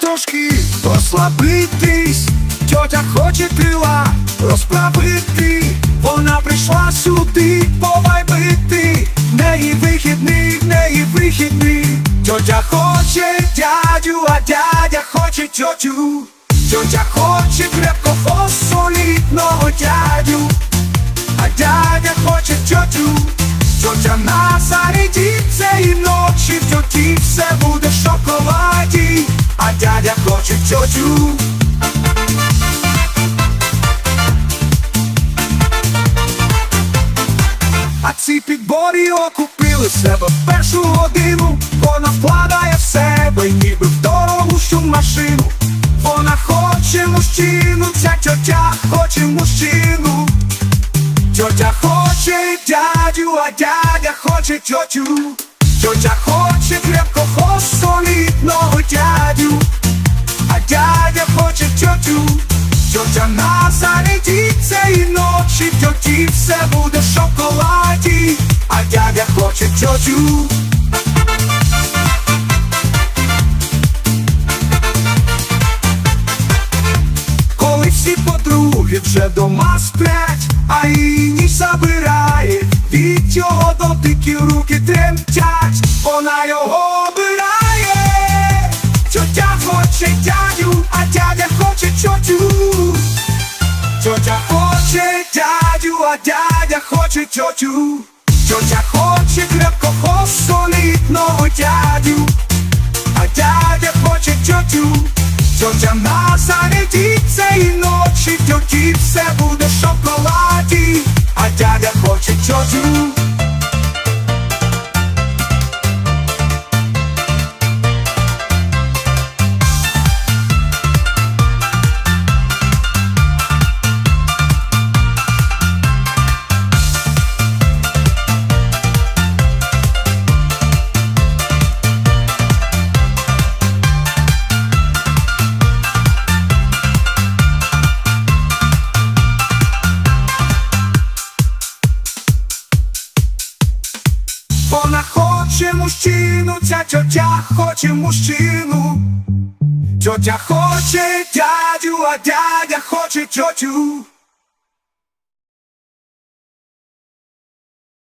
трохи розслабитись, тьотя хоче крила розправити, вона прийшла сюди повайбити, в неї вихідний, в неї вихідний, тьотя хоче дядю, а дядя хоче тьотю, тьотя хоче крепкого солідного дядю, а дядя хоче тьотю, тьотя на заряді цієї ночі, в тьоті все буде а тьотю. А ці підборі окупили себе в першу годину, вона вкладає в себе, ніби в дорогущу машину. Вона хоче мужчину, ця тьотя хоче мужчину. Тьотя хоче дядю, а дядя хоче тьотю. Тьотя хоче Тьотя на заряді цієї ночі, в тьоті все буде в шоколаді, а дядя хоче тьотю. Коли всі подруги вже дома сплять, а ніч забирає, від його дотиків руки тремтять, вона його обирає, тьотя хоче дядю, а дядя хоче тьотю. Тьотя хоче крепкого солідного дядю, а дядя хоче тьотю. Тьотя на заряді цієї ночі, тьоті все буде Вона хоче мужчину, ця тьотя хоче мужчину. Тьотя хоче дядю, а дядя хоче тьотю.